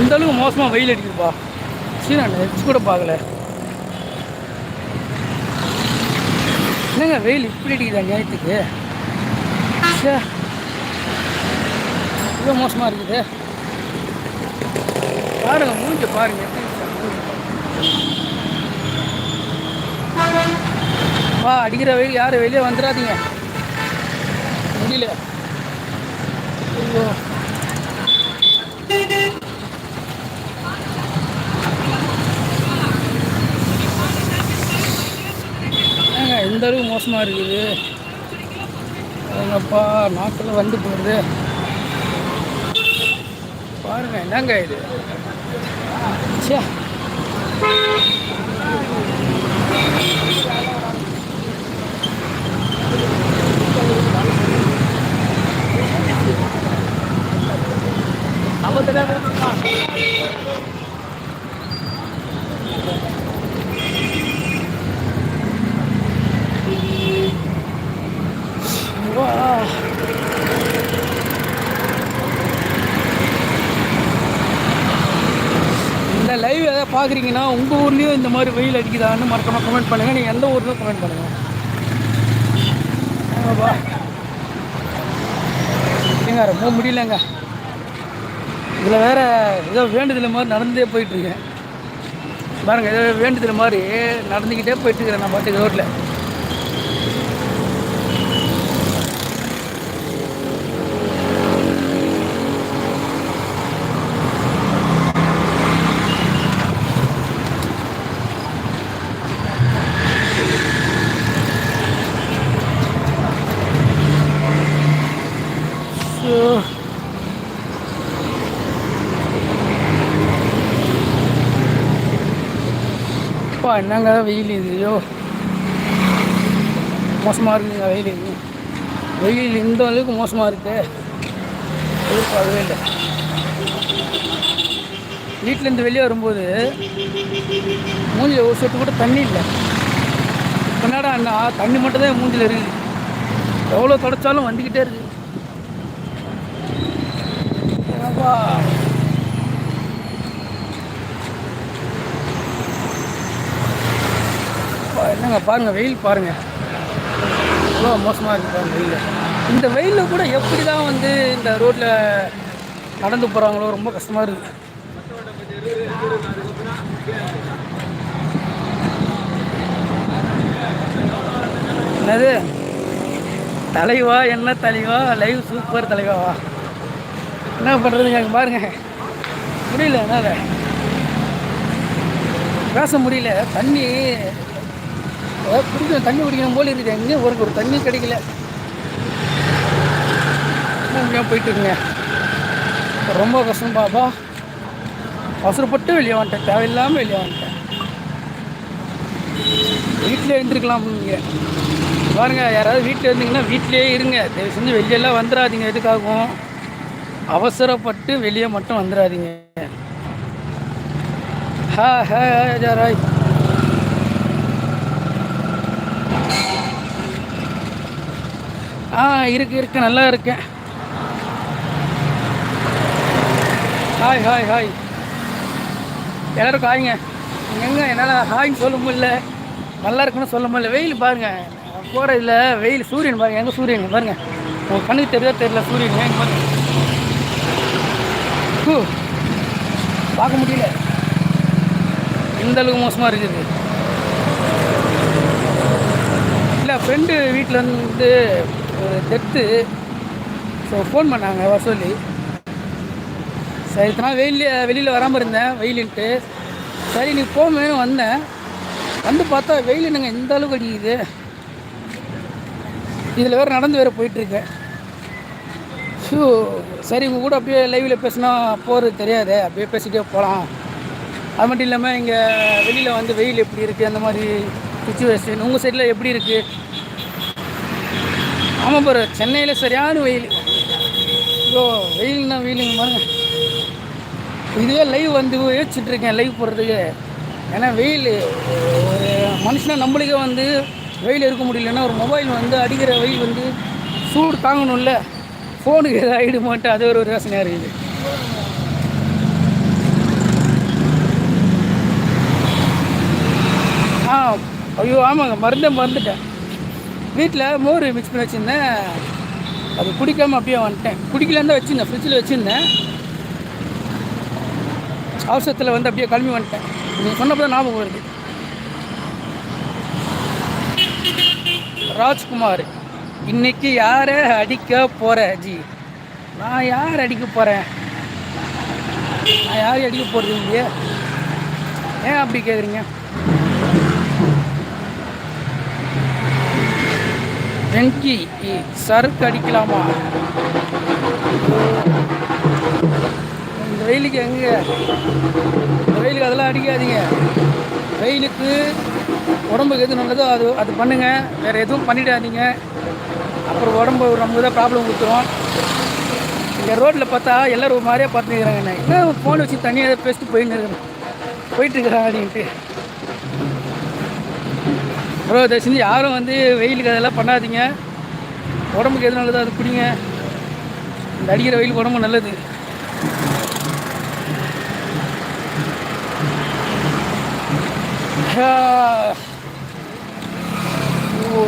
இந்த அளவுக்கு மோசமாக வெயில் அடிக்குதுப்பா. சரி நான் நெச்சு கூட பார்க்கல. என்னங்க வெயில் இப்படி அடிக்குதா நியாயத்துக்கு? ச்சே. இவ்வளோ மோசமாக இருக்குது. பாருங்க மூஞ்ச பாருங்க. வா அடிக்கிற வெயில் யாரும் வெளியே வந்துடாதீங்க. முடியல. ஐயோ. அந்தளவு மோசமாக இருக்குது. எங்கப்பா நாக்கில் வந்து போகுது. பாருங்க என்னங்க இது? ச்சே. தெரியாத இந்த லைவ் எதாவது பார்க்குறீங்கன்னா உங்கள் ஊர்லேயும் இந்த மாதிரி வெயில் அடிக்குதான்னு மறக்காமல் கமெண்ட் பண்ணுங்கள் நீங்கள் எந்த ஊர்லேயும் கமெண்ட் பண்ணுங்கள் ஆமாப்பா ஏங்க ரொம்ப முடியலங்க. இதில் வேறு ஏதோ வேண்டுதல் மாதிரி நடந்தே போயிட்டுருக்கேன் பாருங்கள் ஏதோ வேண்டுதல் மாதிரி நடந்துக்கிட்டே போயிட்டுருக்கிறேன் நான் பாட்டுக்கு ரோட்டில் என்னங்க வெயில் இது? ஐயோ. மோசமாக இருக்குங்க வெயில் இது. வெயில் இந்த அளவுக்கு மோசமாக இருக்கு. எதிர்பார்க்கவே இல்லை. வீட்டிலேருந்து வெளியே வரும்போது மூஞ்சில் ஒரு சொட்டு கூட தண்ணி இல்லை. என்னடா அண்ணா? தண்ணி மட்டும் தான் மூஞ்சில் இருக்குது. எவ்வளோ தொடச்சாலும் வந்துக்கிட்டே இருக்கு ஏப்பா அப்பா, என்னங்க பாருங்கள் வெயில் பாருங்கள் அவ்வளோ மோசமாக இருக்கு பாருங்க வெயில். இந்த வெயிலில் கூட எப்படி தான் வந்து இந்த ரோட்டில் நடந்து போகிறாங்களோ ரொம்ப கஷ்டமாக இருக்குது என்னது? தலைவா என்ன தலைவா? லைவ் சூப்பர் தலைவாவா? என்ன பண்ணுறதுங்க அங்கே பாருங்க. முடியல என்னால். பேச முடியல. தண்ணி ஏதாவது குடிக்கணும் தண்ணி குடிக்கணும் போல இருக்குது. எங்கேயும் ஒரு ஒரு தண்ணி கிடைக்கல. எங்கேயும் போயிட்டு இருக்குங்க. ரொம்ப கஷ்டம் பாப்பா. அவசரப்பட்டு வெளியே வந்துட்டேன். தேவையில்லாமல் வெளியே வந்துட்டேன். வீட்டில் இருந்திருக்கலாம் நீங்கள் பாருங்க யாராவது வீட்டில் இருந்தீங்கன்னா வீட்டிலேயே இருங்க. தயவு செஞ்சு வெளியெல்லாம் வந்துடாதீங்க எதுக்காகவும்? அவசரப்பட்டு வெளியே மட்டும் வந்துடாதீங்க ஹா ஹே ஜராய். ஆ இருக்கு இருக்கு நல்லா இருக்கேன் ஹாய் ஹாய் ஹாய் எல்லோரும் காய்ங்க எங்க என்னால் ஹாய்ன்னு சொல்ல முடியல. நல்லா இருக்குன்னு சொல்ல முடியல. வெயில் பாருங்கள் போகிற இதில் வெயில் சூரியன் பாருங்கள் எங்கே சூரியன்? பாருங்கள் உங்கள் கண்ணுக்கு தெரியா தெரியல சூரியன்? எங்கே பாருங்க. பார்க்க முடியல. இந்த அளவுக்கு மோசமாக இருக்குது இல்லை ஃப்ரெண்டு வீட்டில் வந்து ஒரு டெத்து ஸோ ஃபோன் பண்ணாங்க வர சொல்லி சரி இத்தனை வெயிலில் வெளியில் வராமல் இருந்தேன் வெயிலுன்ட்டு. சரி நீ போமேனு வந்தேன். வந்து பார்த்தா வெயில் என்னங்க இந்த அளவுக்கு அடிக்குது. இதில் வேறு நடந்து வேறு போயிட்டுருக்கேன். ஷூ சரி உங்கள் கூட அப்படியே லைவில் பேசினா போகிறது தெரியாது. அப்படியே பேசிகிட்டே போகலாம் அது மட்டும் இல்லாமல் இங்கே வெளியில் வந்து வெயில் எப்படி இருக்குது அந்த மாதிரி சுச்சுவேஷன் உங்கள் சைடில் எப்படி இருக்குது ஆமாம் பாரு சென்னையில் சரியான வெயில். ஐயோ வெயில்னா வெயிலுங்க பாருங்க. இதுவே லைவ் வந்து யோசிச்சுட்ருக்கேன் லைவ் போடுறதுக்கு. ஏன்னா வெயில் ஒரு மனுஷனை நம்மளுக்கே வந்து வெயில் இருக்க முடியலன்னா ஒரு மொபைல் வந்து அடிக்கிற வெயில் வந்து சூடு தாங்கணும்ல. ஃபோனுக்கு எதாவது ஆகிடுமாட்டு அது ஒரு யோசனையாக இருக்குது. ஆ ஐயோ ஆமாங்க மருந்தே மறந்துட்டேன். வீட்டில் மோர் மிக்ஸ் பண்ணி வச்சுருந்தேன். அது குடிக்காமல் அப்படியே வந்துட்டேன். குடிக்கலன்னு தான் வச்சுருந்தேன். ஃப்ரிட்ஜில் வச்சுருந்தேன். அவசரத்தில் வந்து அப்படியே கிளம்பி வந்துட்டேன். நீங்கள் சொன்னப்போ தான் ஞாபகம் வருது. ராஜ்குமார் இன்னைக்கு யாரை அடிக்க போகிற ஜி நான் யார் அடிக்க போகிறேன் நான் யார் அடிக்க போகிறது இல்லையே. ஏன் அப்படி கேட்குறீங்க வெங்கி சறுக்கு சரக்கு அடிக்கலாமா? இந்த வெயிலுக்கு எங்க? இந்த வெயிலுக்கு அதெல்லாம் அடிக்காதீங்க. வெயிலுக்கு உடம்புக்கு எது நல்லதோ அது அது பண்ணுங்க. வேற எதுவும் பண்ணிடாதீங்க. அப்புறம் உடம்பு ரொம்ப தான் ப்ராப்ளம் கொடுத்துரும். இங்கே ரோட்டில் பார்த்தா எல்லோரும் மாதிரியே மாதிரியாக பார்த்துக்கிறாங்க என்ன? என்ன ஃபோன் வச்சு தனியாக பேசிட்டு போயின்னு இருக்கிறேன் போயிட்டு இருக்கிறான் அப்படின்ட்டு. ப்ரோ தயவு செஞ்சு யாரும் வந்து வெயிலுக்கு அதெல்லாம் பண்ணாதீங்க. உடம்புக்கு எது நல்லதோ அது குடிங்க. இந்த அடிக்கிற வெயில் உடம்பு நல்லது. ஓ,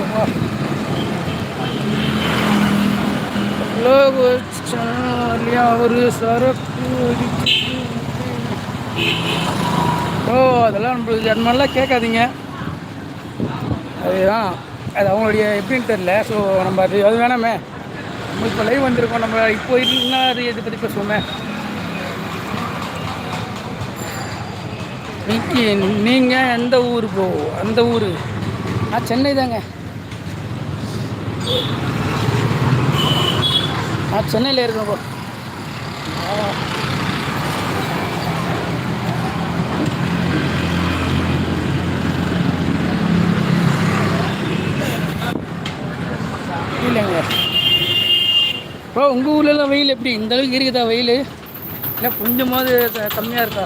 லோகோ ஒரு சரக்கு ஓ அதெல்லாம் நம்மளுக்கு அது மாதிரிலாம் கேட்காதீங்க. அதுதான். அது அவங்களுடைய எப்படின்னு தெரில ஸோ நம்ம அது அது வேணாமே. நம்ம இப்போ லைவ் வந்திருக்கோம். நம்ம இப்போ இல்லைன்னா அது எது பற்றி பேசுவோமே? நீங்கள் நீங்கள் எந்த ஊர் போ அந்த ஊர். நான் சென்னை தாங்க. நான் சென்னையில் இருக்கேன் போ இல்லைங்க ப்ரோ உங்கள் ஊர்லலாம் வெயில் எப்படி? இந்த அளவுக்கு இருக்குதா வெயில்? இல்லை கொஞ்சமாவது கம்மியாக இருக்கா?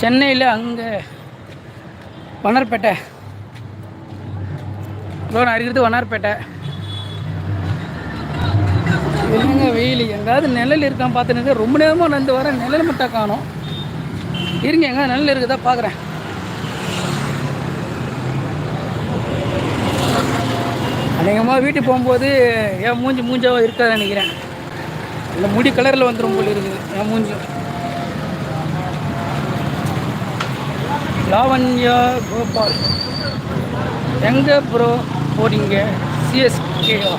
சென்னையில் அங்கே வண்ணார்பேட்டை ப்ரோ நான் இருக்கிறது வண்ணார்பேட்டை என்னங்க வெயில் எங்காவது நிழல் இருக்கான்னு பார்த்துன்னு ரொம்ப நேரமாக நடந்து வரேன் நிழல் மட்டும் காணும். இருங்க எங்கே நிழல் இருக்குதா பார்க்குறேன் அநேகமாக வீட்டுக்கு போகும்போது என் மூஞ்சி மூஞ்சாவோ இருக்காது நினைக்கிறேன். இந்த முடி கலரில் வந்துடும் போல் இருக்குது என் மூஞ்சி. லாவண்யா கோபால். எங்கே ப்ரோ போறீங்க சிஎஸ்கேவா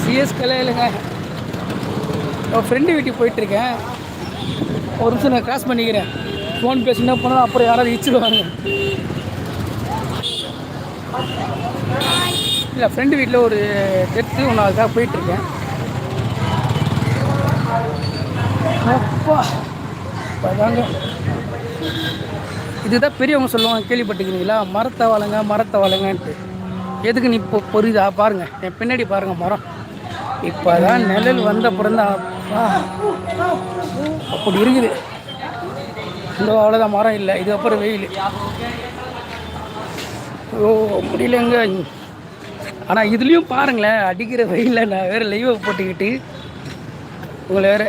சிஎஸ்கேல இல்லைங்க. என் ஃப்ரெண்டு வீட்டுக்கு போயிட்டுருக்கேன். ஒரு நிமிஷம் நான் கிராஸ் பண்ணிக்கிறேன். ஃபோன் பேசினா போனால் அப்புறம் யாராவது இச்சுடுவாங்க இல்லை ஃப்ரெண்டு வீட்டில் ஒரு டெத்து ஒன்று அதுக்காக போயிட்டுருக்கேன். அப்பா பதாங்க இதுதான் பெரியவங்க சொல்லுவாங்க கேள்விப்பட்டுக்கிறீங்களா மரத்தை வளங்க மரத்தை வளங்கன்ட்டு எதுக்கு நீ இப்போ புரியுதா? பாருங்கள் என் பின்னாடி பாருங்கள் மரம். இப்போ தான் நிழல் வந்த அப்புறம் அப்படி இருக்குது. இந்த அவ்வளோதான் மரம் இல்லை இதுக்கப்புறம் வெயில். ஓ முடியலங்க. ஆனால் இதுலேயும் பாருங்களேன் அடிக்கிற வெயிலில் நான் வேறு லைவை போட்டுக்கிட்டு உங்களை வேறு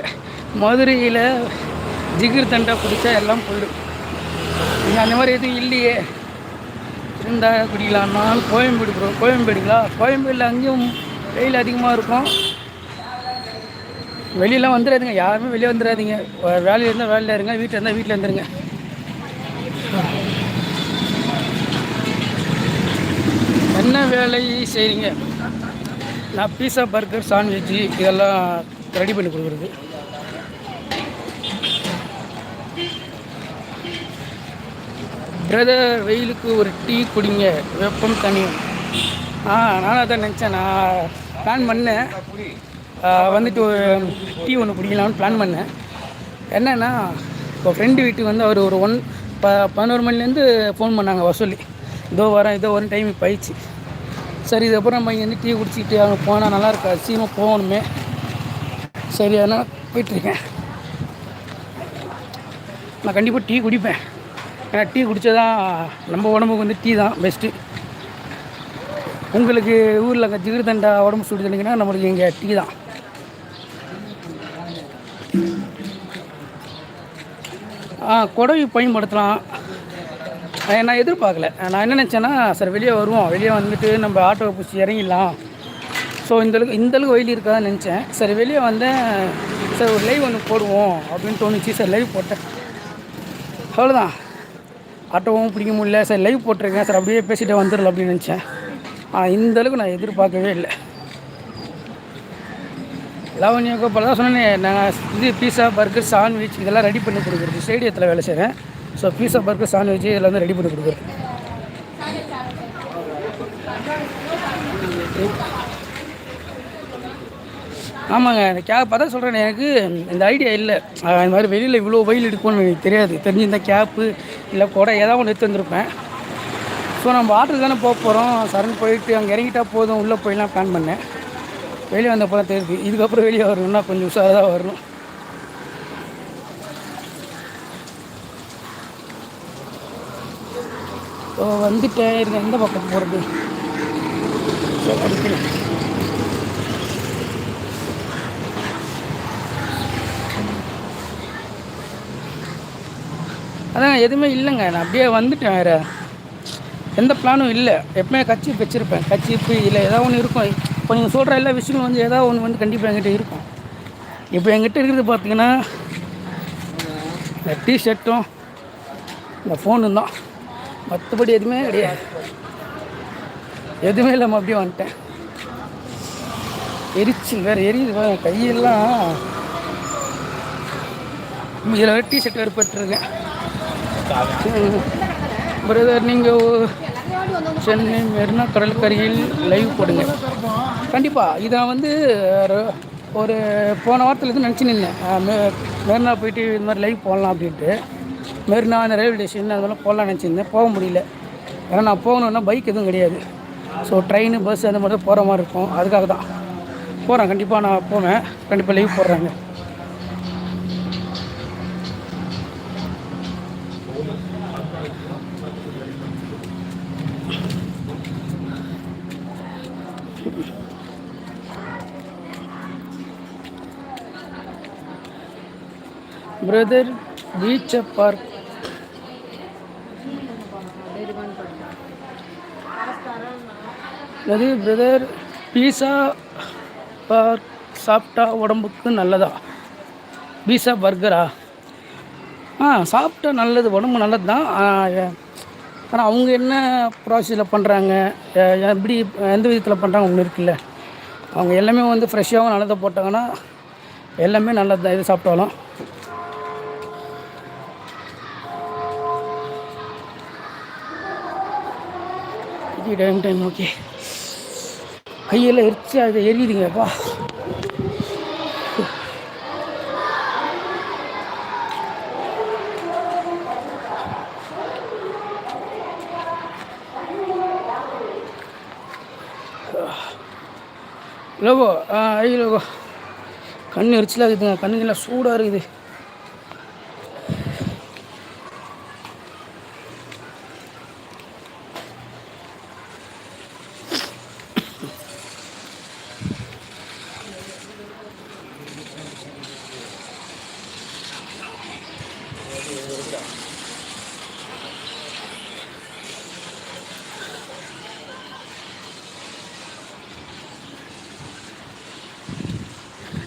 மதுரையில் ஜிகிர் தண்டை குடித்தா எல்லாம் போயிடும் இங்கே அந்த மாதிரி எதுவும் இல்லையே. இருந்தால் குடிக்கலாம்னா கோயம்பேடு ப்ரோ கோயம்பேடுங்களா? கோயம்பேடில் அங்கேயும் வெயில் அதிகமாக இருக்கும். வெளியெல்லாம் வந்துடாதீங்க. யாருமே வெளியே வந்துடாதீங்க. வேலையில் இருந்தால் வேலையில் இருங்க வீட்டில் இருந்தால் வீட்டில் இருந்துருங்க. என்ன வேலை செய்கிறீங்க நான் பீஸா பர்கர் சாண்ட்விட்ஜு இதெல்லாம் ரெடி பண்ணி கொடுக்குறது. பிரதர் வெயிலுக்கு ஒரு டீ குடிங்க. வெப்பம் தனியும். ஆ நானும் அதான் நினச்சேன். நான் பிளான் பண்ணேன். வந்துட்டு ஒரு டீ ஒன்று குடிக்கலாம்னு பிளான் பண்ணேன். என்னென்னா இப்போ ஃப்ரெண்டு வீட்டுக்கு வந்து அவர் ஒரு ஒன் ப பதினோரு மணிலேருந்து ஃபோன் பண்ணாங்க வசூலி. இதோ வரேன் இதோ வரேன் டைம் இப்போ ஆயிடுச்சு சரி இதுக்கப்புறம் நம்ம இங்கே வந்து டீ குடிச்சிக்கிட்டு அவங்க போனால் நல்லா இருக்காது சீக்கிரமாக போகணுமே. சரி அதனால் போயிட்டுருக்கேன். நான் கண்டிப்பாக டீ குடிப்பேன். ஏன்னா டீ குடித்தா தான் நம்ம உடம்புக்கு வந்து டீ தான் பெஸ்ட்டு உங்களுக்கு ஊரில் அங்கே ஜிகிர்தண்டா உடம்பு சுடுதுனிங்கன்னா நம்மளுக்கு இங்கே டீ தான். குடவி பயன்படுத்தலாம். நான் எதிர்பார்க்கல. நான் என்ன நினச்சேன்னா சார் வெளியே வருவோம். வெளியே வந்துட்டு நம்ம ஆட்டோவை பிடிச்சி இறங்கிடலாம். ஸோ இந்தளவுக்கு இந்தளவுக்கு வெயில் இருக்காதுன்னு நினச்சேன். சரி வெளியே வந்தேன். சார் ஒரு லைவ் ஒன்று போடுவோம் அப்படின்னு தோணுச்சு. சார் லைவ் போட்டேன். அவ்வளோதான் ஆட்டோவும் பிடிக்க முடியல. சரி லைவ் போட்டிருக்கேன். சார் அப்படியே பேசிட்டே வந்துடல அப்படின்னு நினச்சேன். ஆனால் இந்தளவுக்கு நான் எதிர்பார்க்கவே இல்லை. லாவண்யாவுக்கு இப்போ தான் சொன்னேன் நான் இது பீஸா பர்கர் சாண்ட்விச் இதெல்லாம் ரெடி பண்ணி கொடுக்குறது ஸ்டேடியத்தில் வேலை செய்கிறேன் ஸோ பீஸா பர்கர் சாண்ட்விச் இதெல்லாம் வந்து ரெடி பண்ணி கொடுக்குறது ஆமாங்க இந்த கேப் அதான் சொல்கிறேன் எனக்கு இந்த ஐடியா இல்லை. இந்த மாதிரி வெளியில் இவ்வளோ வெயில் எடுக்கும்னு எனக்கு தெரியாது. தெரிஞ்சிருந்தால் கேப்பு இல்லை கூட ஏதாவது ஒன்று எடுத்து வந்திருப்பேன். ஸோ நம்ம ஆட்டோ தானே போக போகிறோம் சரண் போயிட்டு அங்கே இறங்கிட்டா போதும். உள்ளே போயிடலாம் பிளான் பண்ணேன். வெளியே வந்தப்போ தான் தெரியுது. இதுக்கப்புறம் வெளியே வரணும்னா கொஞ்சம் உஷாராக தான் வரணும். ஸோ வந்துட்டேன் இருக்க எந்த பக்கம் போகிறது அடிக்கணும் அதான் எதுவுமே இல்லைங்க. நான் அப்படியே வந்துட்டேன் வேறு. எந்த பிளானும் இல்லை. எப்பவுமே கட்சி வச்சுருப்பேன். கட்சிப்பு இல்லை. ஏதாவது ஒன்று இருக்கும். இப்போ நீங்கள் சொல்கிற எல்லா விஷயங்களும் வந்து ஏதாவது ஒன்று வந்து கண்டிப்பாக என்கிட்ட இருக்கும். இப்போ என்கிட்ட இருக்கிறது பார்த்தீங்கன்னா இந்த டிஷர்ட்டும் இந்த ஃபோனும் தான். மற்றபடி எதுவுமே கிடையாது. எதுவுமே இல்லாமல் அப்படியே வந்துட்டேன். எரிச்சல் வேறு எரியுது வேறு கையெல்லாம். இதில் வேறு டிஷர்ட் வேறு பிரதர் நீங்கள் சென்னை மெரினா கடற்கரையில் லைவ் போடுங்க. கண்டிப்பாக இதை வந்து ஒரு- ஒரு போன வாரத்துலேருந்து நினச்சி நின்னேன். மெ- மெரினா போயிட்டு இது மாதிரி லைவ் போடலாம் அப்படின்ட்டு. மெரினா அந்த ரயில்வே ஸ்டேஷன் அதெல்லாம் மாதிரிலாம் போகலான்னு நினச்சிருந்தேன் போக முடியல. ஏன்னா நான் போகணுன்னா பைக் எதுவும் கிடையாது. ஸோ ட்ரெயின் பஸ் அந்த மாதிரி தான் போகிற மாதிரி இருக்கும். அதுக்காக தான். போகிறேன் கண்டிப்பாக நான் போவேன். கண்டிப்பாக லைவ் போடுறாங்க. பிரதர் பீச்சை பார்க் அது பிரதர் பீஸா பார்க் சாப்பிட்டா உடம்புக்கு நல்லதா? பீஸா பர்கரா ஆ? சாப்பிட்டா நல்லது உடம்பு நல்லது தான் ஆனால் அவங்க என்ன ப்ராசஸில் பண்ணுறாங்க எப்படி எந்த விதத்தில் பண்ணுறாங்க ஒன்று இருக்குல்ல? அவங்க எல்லாமே வந்து ஃப்ரெஷ்ஷாகவும் நல்லதை போட்டாங்கன்னா எல்லாமே நல்லது தான் எது சாப்பிட்டாலும். Time time okay. கையெல்லாம் எரிச்சு அதை எரியுதுங்கப்பா லோகோ ஐ லோகோ கண் எரிச்சலாக இருக்குதுங்க. கண்ணுங்கெல்லாம் சூடாக இருக்குது.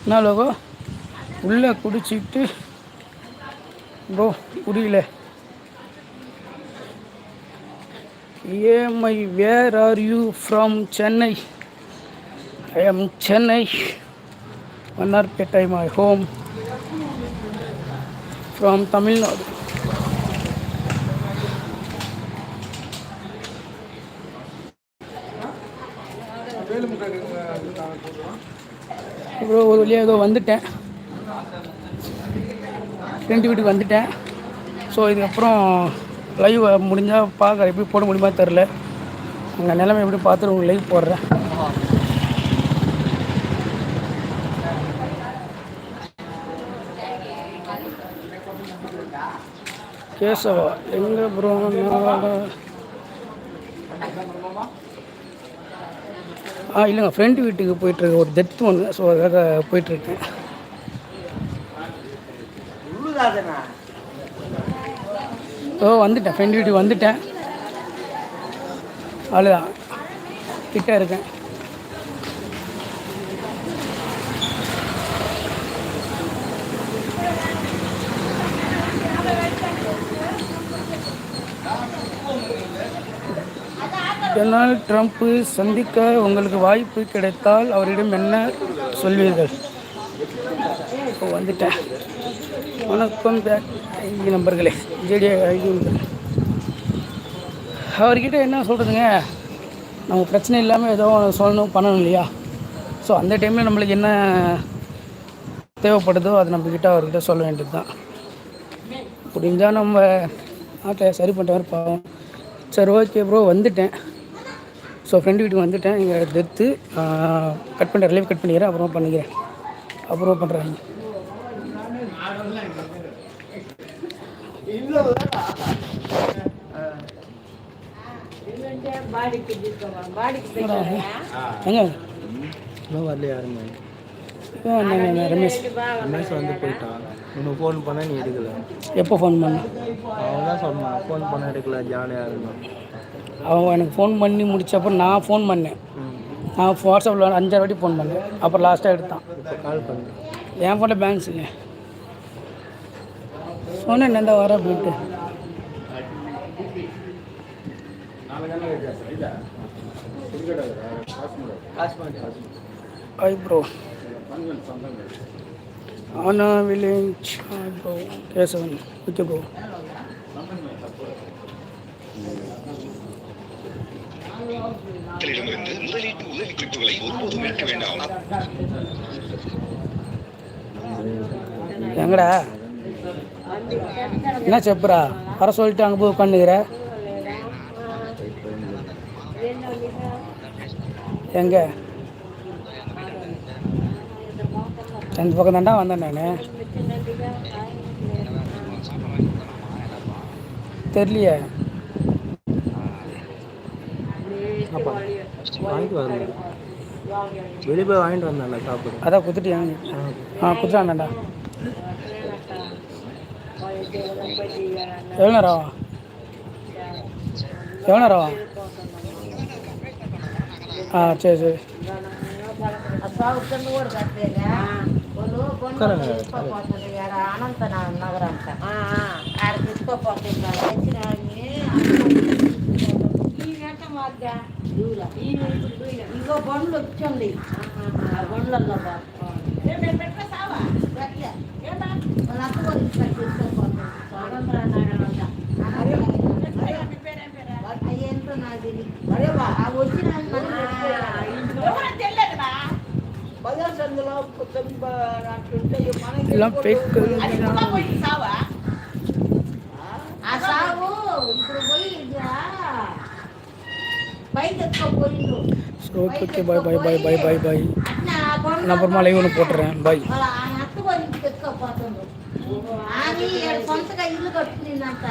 என்ன லோகோ உள்ளே குடிச்சிட்டு ப்ரோ புரியல ஏமை where are you from Chennai. I am Chennai. Mannarpettai my home from Tamil Nadu bro ஒரு வழியாக ஏதோ வந்துட்டேன். ஃப்ரெண்டு வீட்டுக்கு வந்துட்டேன். ஸோ இதுக்கப்புறம் லைவ் முடிஞ்சால் பார்க்குற எப்படி போட முடியுமா தெரில உங்கள் நிலைமை எப்படி பார்த்துட்டு உங்களுக்கு லைவ் போடுறேன். கேசவா எங்கே ப்ரோ ஆ இல்லைங்க ஃப்ரெண்டு வீட்டுக்கு போயிட்டுருக்கு ஒரு டெத் ஒன்று ஸோ அதுக்காக போயிட்டுருக்கேன். ஓ வந்துட்டேன் ஃப்ரெண்டு வீட்டுக்கு வந்துட்டேன். அவ்வளோதான் கிட்ட இருக்கேன். டொனால்ட் ட்ரம்ப்பு சந்திக்க உங்களுக்கு வாய்ப்பு கிடைத்தால் அவரிடம் என்ன சொல்வீர்கள்? இப்போ வந்துட்டேன். வணக்கம் பேக் ஐடி நம்பர்களே ஜேடி ஐடி நம்பர் அவர்கிட்ட என்ன சொல்கிறதுங்க நம்ம பிரச்சனை இல்லாமல் ஏதோ சொல்லணும் பண்ணணும் இல்லையா? ஸோ அந்த டைமில் நம்மளுக்கு என்ன தேவைப்படுதோ அது நம்மக்கிட்ட அவர்கிட்ட சொல்ல வேண்டியது தான் முடிஞ்சால் நம்ம நாட்டை சரி பண்ணுற மாதிரி பாவம். சரி ஓகே ப்ரோ வந்துட்டேன். ஸோ ஃப்ரெண்டு வீட்டுக்கு வந்துட்டேன். இங்கே டெத்து கட் பண்ணுறேன் லைவ் கட் பண்ணிக்கிறேன். அப்புறமா பண்ணிக்கிறேன். அப்புறமா பண்ணுறேன் எங்க? இன்னும் வரல நான் ரமேஷ். ரமேஷ் வந்து போயிட்டான் உனக்கு ஃபோன் பண்ண நீ எடுக்கல. எப்போ ஃபோன் பண்ண? அவன் தான் சொன்னான் ஃபோன் பண்ண எடுக்கல ஜாலியாக இருந்தான். அவன் எனக்கு ஃபோன் பண்ணி முடிச்சப்போ நான் ஃபோன் பண்ணேன். நான் வாட்ஸ்அப்பில் அஞ்சாறு வாட்டி ஃபோன் பண்ணேன். அப்புறம் லாஸ்ட்டாக எடுத்தான். கால் பண்ணு. என் ஃபோனில் பேலன்ஸுங்க சொன்னேன் என்ன வர அப்படின்ட்டு ஹாய் ப்ரோ ஆனா village bro Kesavan okay bro மக்களிடமிருந்து முதலீட்டு உதவி குறிப்புகளை ஒருபோதும் எடுக்க வேண்டாம். எங்கடா? என்ன செப்புரா வர சொல்லிட்டு அங்கே போய் உட்காந்துக்கிற எங்க? ரெண்டு பக்கம் தாண்டா வந்தேன் நான். தெரியலையே அப்பா வாங்கிட்டு வரல வெளியே போய் வாங்கிட்டு வந்தான்ல சாப்பிடு அதான் குத்துட்டியாங்க ஆ குத்துட்டான்டா எவ்வளோ நேரம் ஆகும் எவ்வளோ நேரம் ஆகும் ஆ சரி சரி ఉత్తరంగా అనంత నగరం అంట ఆడ తీసుకోపోతుంది ఇంకో బండ్లు వచ్చింది ఆ బండ్లలో ఏంటో నాకు తెలియదు వచ్చిన బజార్ సందులో ஓகே ஓகே பாய் பாய் பாய் பாய் பாய் பாய் అట్లా ఆ కొండ நான் அப்புறமா லைவ் ஒன்று போட்டுறேன் பாய் వాళ్ళ ఆయన అత్తగోరి ఇంటికి ఎత్తుకోపోతుండు అది సొంతగా ఇల్లు కట్టుకునిందంట